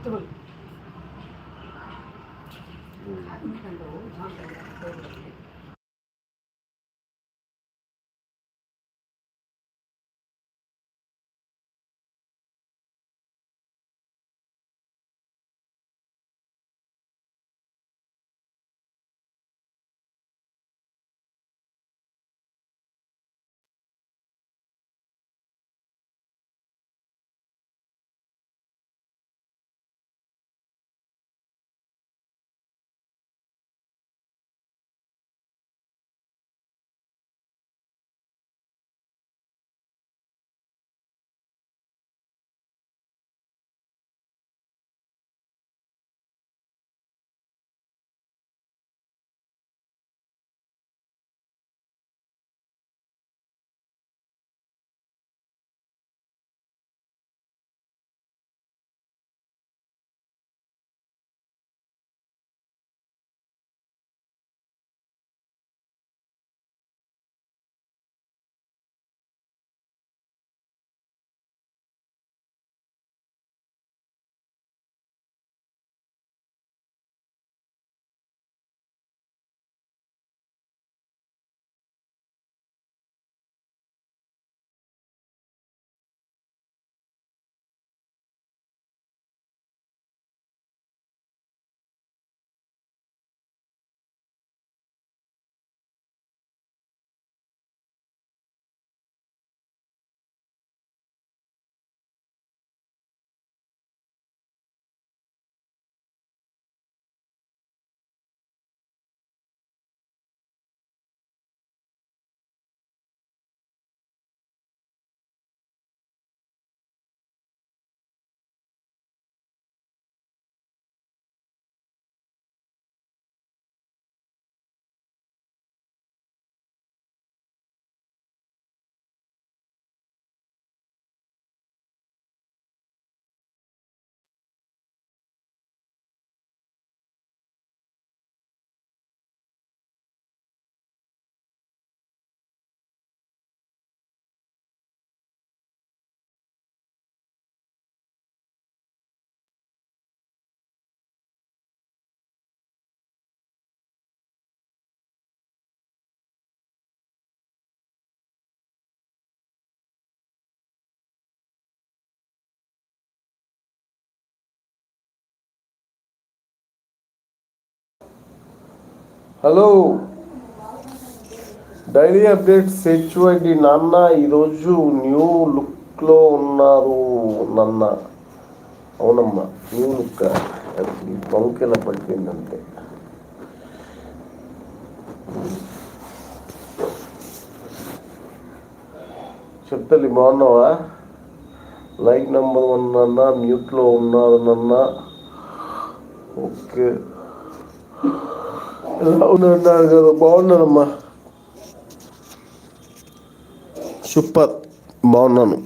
Triple hello. Daily updates HYD నాన్న ఈరోజు new లుక్లో ఉన్నారు నాన్న. అవునమ్మా న్యూ లుక్. అది పట్టిందంటే పడిపోయిందంతే. చెప్తలి బాగున్నావా? లైక్ నెంబర్ వన్ నాన్న మ్యూట్లో ఉన్నారు నాన్న. ఓకే. ఎలా ఉన్నారు కదా బాగున్నానమ్మా సూపర్ బాగున్నాను.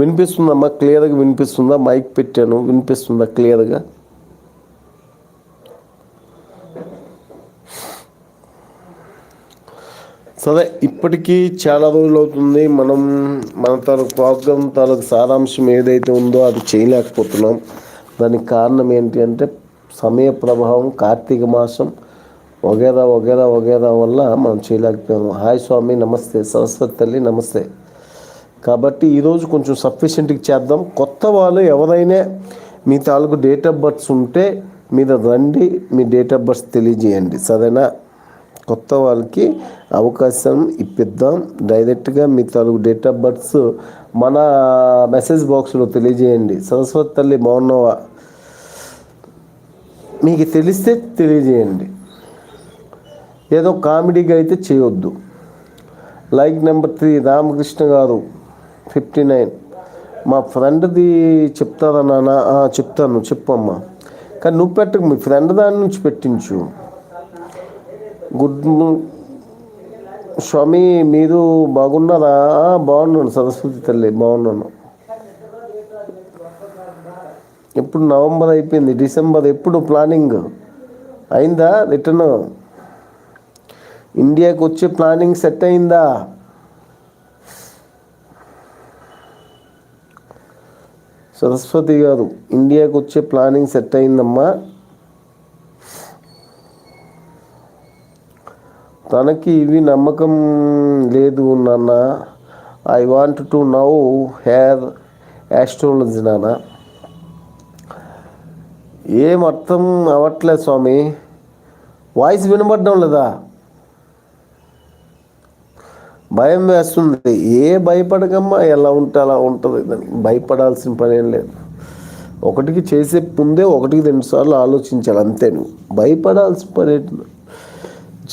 వినిపిస్తుందమ్మా క్లియర్గా వినిపిస్తుందా? మైక్ పెట్టాను వినిపిస్తుందా క్లియర్గా? సరే ఇప్పటికీ చాలా రోజులు అవుతుంది. మనం మన తాలూకు ప్రోగ్రామ్ తాలూకు సారాంశం ఏదైతే ఉందో అది చేయలేకపోతున్నాం. దానికి కారణం ఏంటి అంటే సమయ ప్రభావం కార్తీక మాసం వగేరా వగేరా వగేరా వల్ల మనం చేయలేకపోయాము. హాయ్ స్వామి నమస్తే. సరస్వతి తల్లి నమస్తే. కాబట్టి ఈరోజు కొంచెం సఫిషియెంట్గా చేద్దాం. కొత్త వాళ్ళు ఎవరైనా మీ తాలూకు డేట్ ఆఫ్ బర్త్స్ ఉంటే మీద రండి మీ డేట్ ఆఫ్ బర్త్స్ తెలియజేయండి. సరేనా? కొత్త వాళ్ళకి అవకాశం ఇప్పిద్దాం. డైరెక్ట్గా మీ తాలూకు డేట్ ఆఫ్ బర్త్స్ మన మెసేజ్ బాక్స్లో తెలియజేయండి. సరస్వతి తల్లి బాగున్నావా? మీకు తెలిస్తే తెలియజేయండి. ఏదో కామెడీగా అయితే చేయొద్దు. లైక్ నెంబర్ త్రీ రామకృష్ణ గారు ఫిఫ్టీ నైన్. మా ఫ్రెండ్ది చెప్తారా నాన్న? చెప్తాను చెప్పమ్మా. కానీ నువ్వు పెట్టకు మీ ఫ్రెండ్ దాని నుంచి పెట్టించు. గుడ్ స్వామి మీరు బాగున్నారా? బాగున్నాను సరస్వతి తల్లి బాగున్నాను. ఎప్పుడు నవంబర్ అయిపోయింది డిసెంబర్ ఎప్పుడు ప్లానింగ్? అయిందా రిటర్న్? ఇండియాకి వచ్చే ప్లానింగ్ సెట్ అయిందా? సరస్వతి గారు ఇండియాకి వచ్చే ప్లానింగ్ సెట్ అయిందమ్మా. తనకి ఇవి నమ్మకం లేదు నాన్న. I want to know your astrology నాన్న. ఏం అర్థం అవ్వట్లేదు స్వామి. వాయిస్ వినబడడం లేదా? భయం వేస్తుంది. ఏ భయపడకమ్మా ఎలా ఉంటే అలా ఉంటుంది. దానికి భయపడాల్సిన పని ఏం లేదు. ఒకటికి చేసే ముందే ఒకటికి రెండు సార్లు ఆలోచించాలి అంతే నువ్వు. భయపడాల్సిన పని ఏంటి?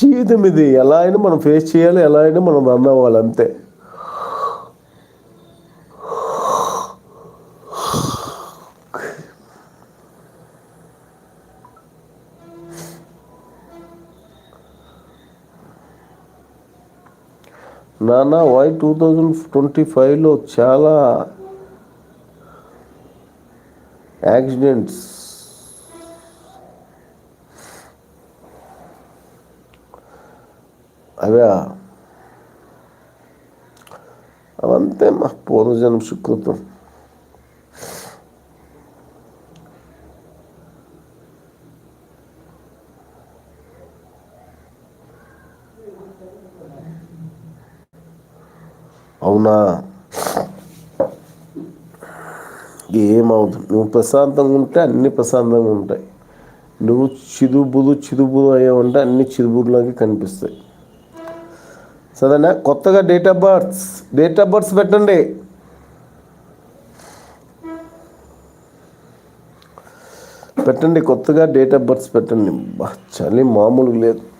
జీవితం ఇది. ఎలా అయినా మనం ఫేస్ చేయాలి ఎలా అయినా మనం రన్ అవ్వాలి అంతే. నాన్న వై టూ థౌజండ్ ట్వంటీ ఫైవ్లో చాలా యాక్సిడెంట్స్ అవ్యా అవంతే మా పూర్వజన్మ సుకృతం. అవునా? ఏమవుతుంది? నువ్వు ప్రశాంతంగా ఉంటే అన్ని ప్రశాంతంగా ఉంటాయి. నువ్వు చిదుబుదు చిదుబుదు అయ్యావంటే అన్ని చిదుబురులాగే కనిపిస్తాయి. సరేనా? కొత్తగా date of births date of births పెట్టండి. పెట్టండి కొత్తగా డేట్ ఆఫ్ బర్త్స్ పెట్టండి. చలి మామూలుగా లేదు.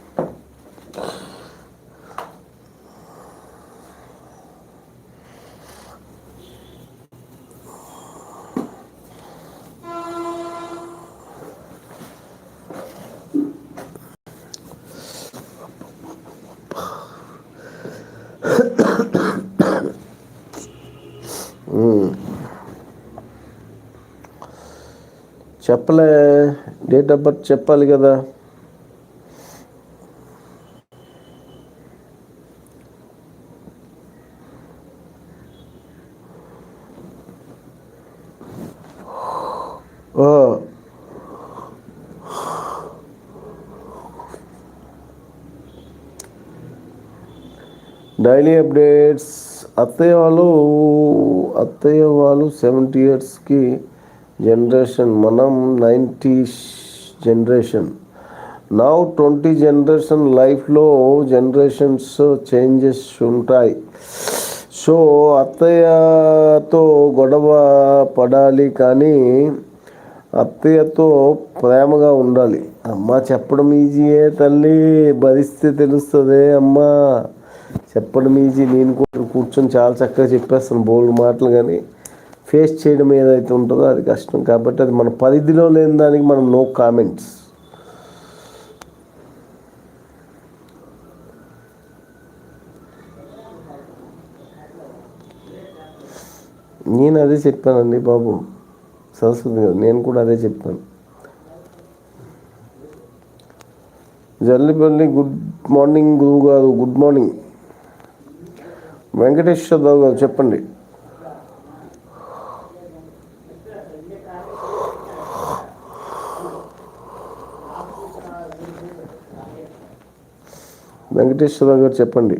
చెప్పలే. డేట్ ఆఫ్ బర్త్ చెప్పాలి కదా. Daily updates. అత్తయ్య వాళ్ళు అత్తయ్య వాళ్ళు సెవెంటీ ఇయర్స్కి జనరేషన్ మనం నైంటీ జనరేషన్. నా ట్వంటీ జనరేషన్ లైఫ్లో జనరేషన్స్ చేంజెస్ ఉంటాయి. సో అత్తయ్యతో గొడవ పడాలి కానీ అత్తయ్యతో ప్రేమగా ఉండాలి. అమ్మ చెప్పడం ఈజీయే తల్లి భరిస్తే తెలుస్తుంది అమ్మ. చెప్పడం ఈజీ నేను కూర్చొని చాలా చక్కగా చెప్పేస్తాను బోల్డ్ మాటలు కానీ. ఫేస్ చేయడం ఏదైతే ఉంటుందో అది కష్టం. కాబట్టి అది మన పరిధిలో లేని దానికి మనం నో కామెంట్స్ నేను అదే చెప్పానండి బాబు. సరస్వతి గారు నేను కూడా అదే చెప్పాను. జల్లిపల్లి గుడ్ మార్నింగ్ గురువు గారు గుడ్ మార్నింగ్ వెంకటేశ్వరరావు గారు చెప్పండి. వెంకటేశ్వరరావు గారు చెప్పండి.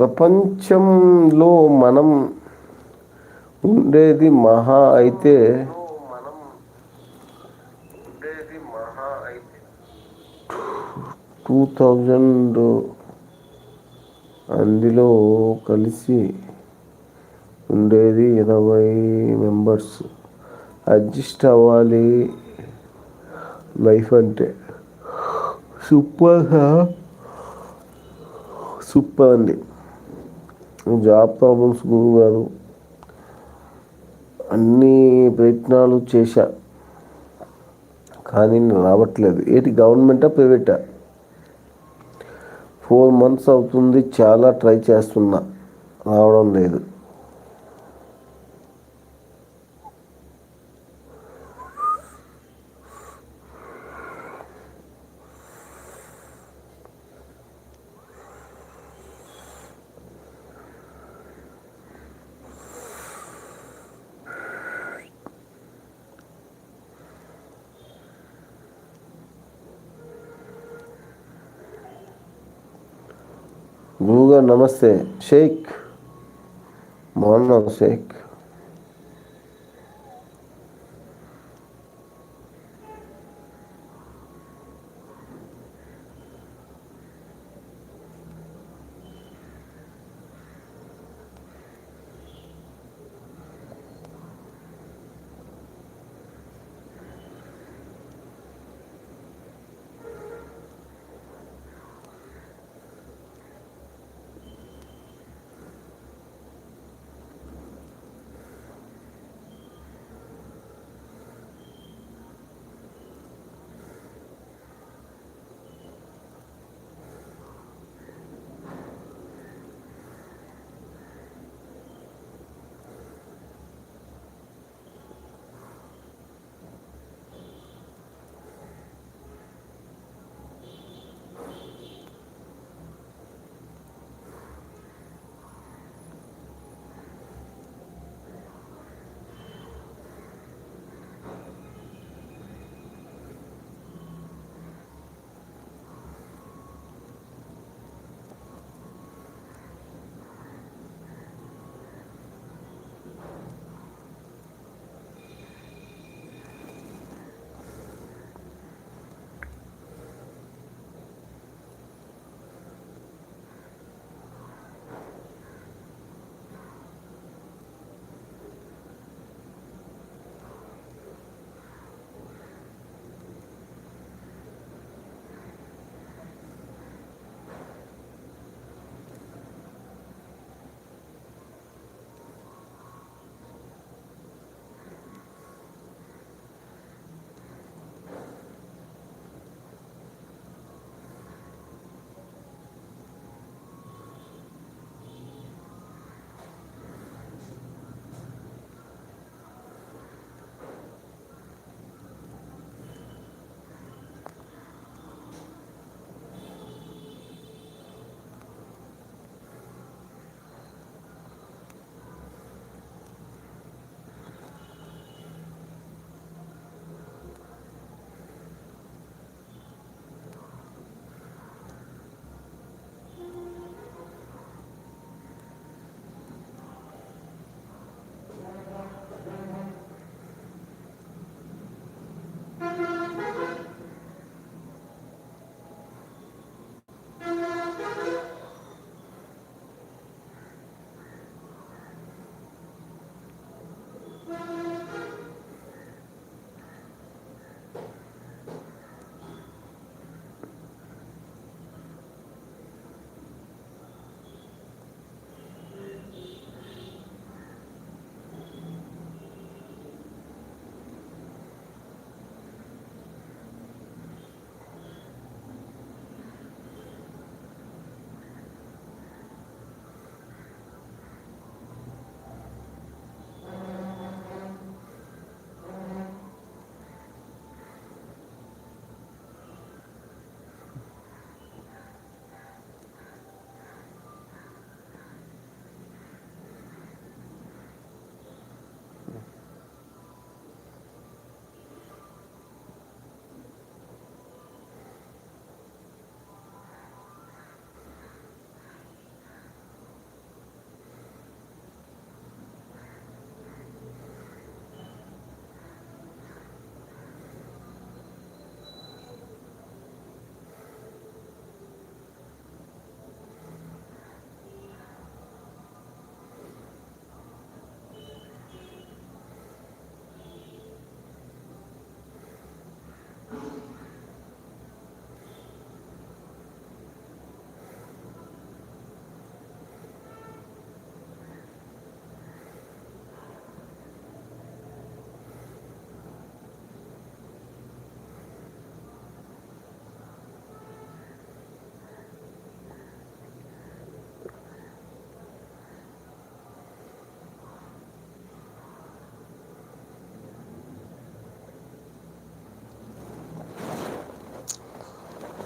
ప్రపంచంలో మనం ఉండేది మహా అయితే టూ థౌజండ్ అందులో కలిసి ఉండేది ఇరవై మెంబర్స్. అడ్జస్ట్ అవ్వాలి లైఫ్ అంటే. సూపర్ సూపర్ అండి. జాబ్ ప్రాబ్లమ్స్ గురువు గారు అన్ని ప్రయత్నాలు చేశా. కానీ రావట్లేదు. ఏంటి గవర్నమెంటా ప్రైవేటా? ఫోర్ మంత్స్ అవుతుంది చాలా ట్రై చేస్తున్నా. రావడం లేదు. గురువుగారు నమస్తే షేక్. బాగున్నాను షేక్.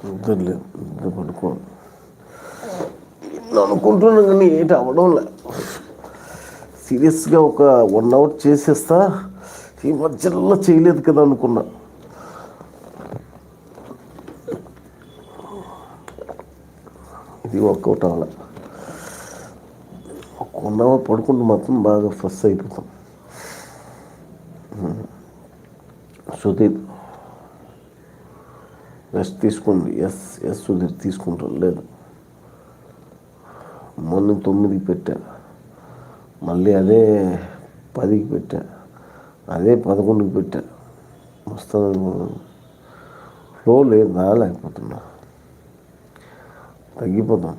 నిద్ర లేదు అనుకుంటున్నాను కానీ ఏంటి అవ్వడం లే సీరియస్గా ఒక వన్ అవర్ చేసేస్తా ఈ మధ్యలో చేయలేదు కదా అనుకున్నా. ఇది వర్కౌట్ అవ్వాలి. ఒక వన్ అవర్ పడుకుంటే మాత్రం బాగా ఫ్రెష్ అయిపోతాం. సుదీప్ రెస్ట్ తీసుకోండి ఎస్ ఎస్ సుధీర్ తీసుకుంటాను లేదు మొన్న తొమ్మిదికి పెట్టా మళ్ళీ అదే పదికి పెట్టా అదే పదకొండుకి పెట్టా వస్తాను ఫ్లో లేదు రాలేకపోతున్నా తగ్గిపోతాం